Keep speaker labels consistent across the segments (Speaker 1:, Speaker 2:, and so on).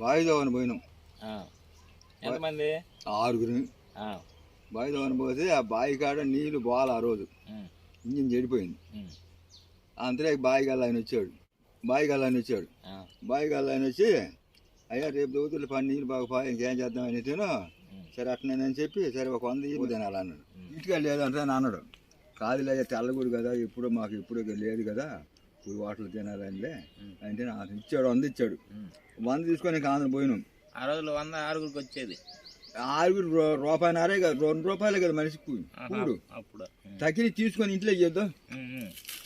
Speaker 1: బాయిదోవని పోయినాం.
Speaker 2: ఎంతమంది?
Speaker 1: ఆరుగురు. బాయిదోవని పోతే ఆ బావి కాడ నీళ్ళు బాల ఆ రోజు. ఇంజిన్ చెడిపోయింది. అంతలో బావి గల్ల ఆయన వచ్చాడు. బావి గల్ల ఆయన వచ్చాడు. బావి గల్ల ఆయన వచ్చి అయ్యా రేపు దోతులు పని నీళ్ళు బాగా పోయి ఇంకేం చేద్దాం అని తిను సరే అట్నేనని చెప్పి సరే ఒక వంద ఇవ్వు తినాలి అన్నాడు. ఇంటికి లేదంటే అని అన్నాడు కాదులే తెల్లగుడు కదా ఇప్పుడు మాకు ఇప్పుడు లేదు కదా. ఇప్పుడు వాటలు తినాలంటే అంటే ఇచ్చాడు వంద ఇచ్చాడు. వంద తీసుకొని ఆంధ్ర పోయినాం.
Speaker 2: ఆ రోజులు వంద ఆరుగురికి వచ్చేది.
Speaker 1: ఆరుగురు రూపాయినారే కదా రెండు రూపాయలే కదా. కూడు.
Speaker 2: అప్పుడు.
Speaker 1: తగిలి తీసుకొని ఇంట్లో చేద్దాం.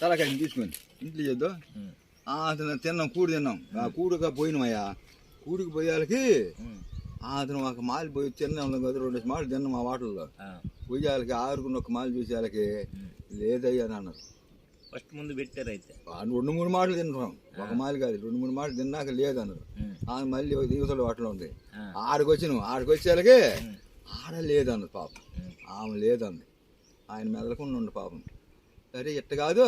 Speaker 1: తలకాయని తీసుకొని ఇంట్లో చేద్దాం అతను తిన్నాం కూడు తిన్నాం. ఆ కూడుగా పోయినామయ్యా. కూడికి పోయాలకి. అతను ఒక మాలి పోయి తిన్నాం. కదా రెండు మాలు తిన్నాం ఆ వాటల్లో
Speaker 2: ఆ.
Speaker 1: పోయాలకి ఆరుగురు ఒక మాలు చూసేయాలకి. లేదయ్యా అని అన్నారు.
Speaker 2: ఫస్ట్ ముందు పెట్టారు అయితే
Speaker 1: రెండు మూడు మాటలు తింటాం ఒక మాలి కాదు రెండు మూడు మాటలు తిన్నాక లేదన్నారు.
Speaker 2: ఉమ్.
Speaker 1: ఆ మళ్ళీ ఒక దివసలు వాటలో ఉంది. ఆడికి వచ్చినాం. ఆడికి వచ్చేలకి
Speaker 2: ఉమ్.
Speaker 1: ఆడ లేదన్నది పాపం. ఆమె లేదంది. ఆయన మెదలకుండా ఉండు పాపం. సరే ఇట్ట కాదు.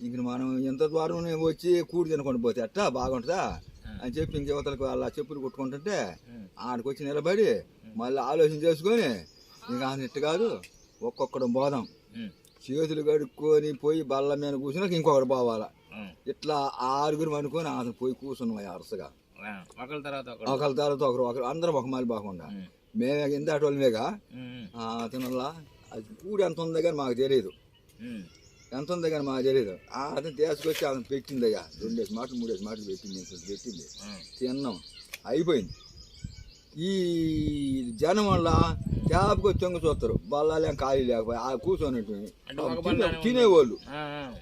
Speaker 1: ఇంక మనం ఎంత దూరం వచ్చి కూడి తినకుండా పోతే అట్టా బాగుంటుందా? అని చెప్పి ఇంక యువతలకు అలా చెప్పులు కొట్టుకుంటుంటే. ఆడికి వచ్చి నిలబడి మళ్ళీ ఆలోచన చేసుకొని ఇంకా ఆయన ఇట్ట కాదు? ఒక్కొక్కడు
Speaker 2: ఉమ్.
Speaker 1: చేతులు కడుక్కొని పోయి బల్ల మీద కూర్చున్నాక ఇంకొకటి పోవాలా. ఇట్లా ఆరుగురు అనుకొని అతను పోయి కూర్చున్నాం అరసగా.
Speaker 2: ఒకళ్ళ తర్వాత
Speaker 1: ఒకరి తర్వాత ఒకరు ఒకరు అందరం ఒక మాలి బాగుండా. మేమే ఇంత అటోళ్ళమేగా
Speaker 2: ఉమ్.
Speaker 1: అతనులా అది కూడి ఎంత ఉందో కానీ మాకు తెలియదు. ఎంత ఉందో కానీ మాకు తెలియదు ఆ అతను తీసుకొచ్చి అతను పెట్టింది అయ్యా రెండేసి మాటలు మూడేసి మాటలు పెట్టింది పెట్టింది. తిన్నాం అయిపోయింది ఈ జనం వల్ల ట్యాప్కి వచ్చి చూస్తారు. బల్లాలేం ఖాళీ లేకపోయి ఆ కూర్చొని. తినేవాళ్ళు.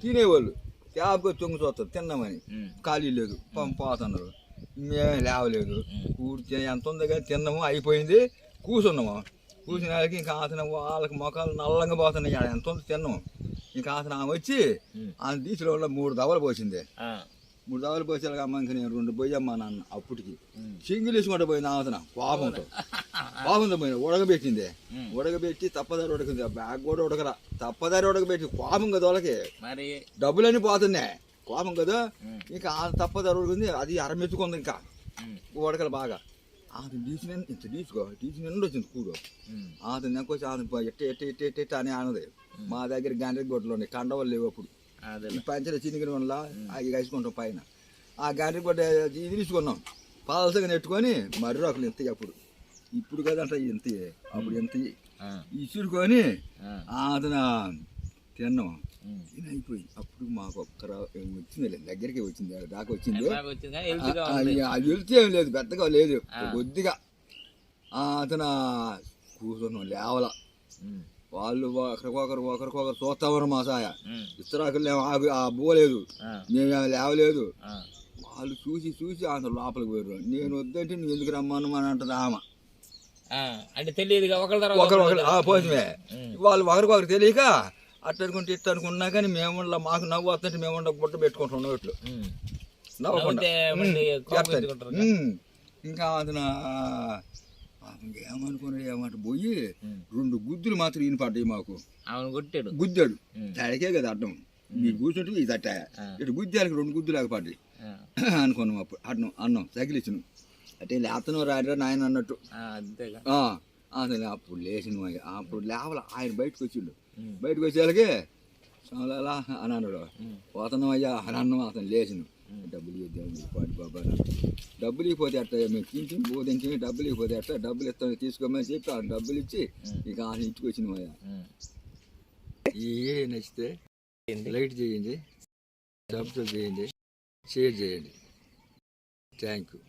Speaker 1: తినేవాళ్ళు. ట్యాప్కి వచ్చి చూస్తారు తిన్నామని. ఖాళీ లేదు. పోతున్నారు. మేమే లేవలేదు. కూర్చొని ఎంత ఉందో కానీ తిన్నాము అయిపోయింది. కూర్చున్నాము. కూర్చున్న వాళ్ళకి ఇంకా అతను వాళ్ళకి మొఖాలు నల్లంగా పోతున్నాయి. ఎంత ఉందో తిన్నాము. ఇంకా అతను ఆమె వచ్చి
Speaker 2: ఉమ్.
Speaker 1: ఆ దీసులో ఉన్న మూడు దవలు పోసింది. మూడు దవలు పోసేలాగా అమ్మ ఇంక నేను రెండు పోయమ్మా నాన్న అప్పటికి. సింగిల్ వేసుకుంటూ పోయింది ఆతన కోపంతో కోపంతో పోయింది. ఉడకబెట్టింది. ఉడకబెట్టి తప్పదారి ఉడకింది బ్యాగ్ కూడా ఉడకరా తప్పదారి ఉడకబెట్టి. కోపం కదా వాళ్ళకి.
Speaker 2: మరి?
Speaker 1: డబ్బులన్నీ పోతున్నాయి. కోపం కదా. ఇంకా ఆ తప్పదారి ఉడికింది. అది అరమెత్తుకుంది ఇంకా. ఉడకలు బాగా. అతను తీసిన ఇంత తీసుకో. తీసి నిండు వచ్చింది కూడు. అతను నెక్కొచ్చి అతను ఎట్ట ఎట్ట ఎట్ట ఎట్ట అని అన్నది మా దగ్గర గంటల గొడ్లు ఉన్నాయి. కండవలు లేవు అప్పుడు. ఈ పంచల చినిగిన వల్ల అవి వేసుకుంటాం పైన. ఆ గంటల గొడ్డ ఇది తీసుకున్నాం. పాలసగా నెట్టుకొని మర్రి రొకలు ఎంత అప్పుడు. ఇప్పుడు కదంట ఎంత అప్పుడు ఎంత. ఇసురుకొని. అతను తిన్నాం. అయిపోయింది అప్పుడు మాకు ఒక్క వచ్చింది దగ్గరికి వచ్చింది. దాకా వచ్చింది. అది వెళ్తే ఏం లేదు. పెద్దగా లేదు. కొద్దిగా. అతను కూర్చున్నాం. లేవల. వాళ్ళు ఒకరికొకరు ఒకరికొకరు చూస్తామన్నారు మా సాయ. ఇస్తరాకులు ఆ పోలేదు
Speaker 2: ఆ.
Speaker 1: మేము లేవలేదు. వాళ్ళు చూసి చూసి అంత లోపలికి పోయారు నేను వద్దంటే నువ్వు ఎందుకు రమ్మను అని అంటది ఆమె.
Speaker 2: అంటే తర్వాత
Speaker 1: ఒకరు
Speaker 2: ఉమ్.
Speaker 1: వాళ్ళు ఒకరికొకరు తెలియక అట్ట అనుకుంటే ఇట్ట అనుకున్నా కానీ మేము మాకు నవ్వు వస్తుంటే మేము ఉండ బుట్ట పెట్టుకుంటాం నోట్లు
Speaker 2: ఉమ్.
Speaker 1: నవ్వకుండా
Speaker 2: నవ్వుతే మళ్ళీ
Speaker 1: ఉమ్,
Speaker 2: కోపం
Speaker 1: చేస్తాడు.
Speaker 2: ఎత్తుకుంటారు
Speaker 1: ఉమ్. ఇంకా అతను ఏమనుకున్నాడు? ఏమంట పోయి. రెండు గుద్దులు మాత్రం ఈయన పడ్డాయి మాకు.
Speaker 2: ఆమెను కొట్టాడు?
Speaker 1: గుద్దాడు. తడికే కదా అడ్డం. మీరు కూర్చుంటే ఇది తట్ట.
Speaker 2: ఆ.
Speaker 1: ఇటు గుద్దాలకి రెండు గుద్దులాగా పడ్డాయి. అనుకున్నాం అప్పుడు. అన్నం అన్నం తగిలిచ్చినాం అంటే లేతను రారా నాయన అన్నట్టు. అసలు అప్పుడు లేచిన అప్పుడు లేవల ఆయన బయటకు వచ్చిండు. బయటకు చాలా అని అన్నాడు. పోతున్నాం అయ్యా అని అన్నాం అతను లేచిన. డబ్బులు ఇద్దాం పాటి బాబా డబ్బులు ఇవ్వకపోతే అట్ట మేము తింటే బోధించి డబ్బులు ఇవ్వకపోతే అట్ట డబ్బులు ఇస్తాను తీసుకోమని చెప్పి ఆ డబ్బులు ఇచ్చి ఇక ఆ ఇంటికి వచ్చిన అయ్యా ఏ నచ్చితే లైట్ చేయండి సబ్స్క్రైబ్ చేయండి షేర్ చేయండి థ్యాంక్ యూ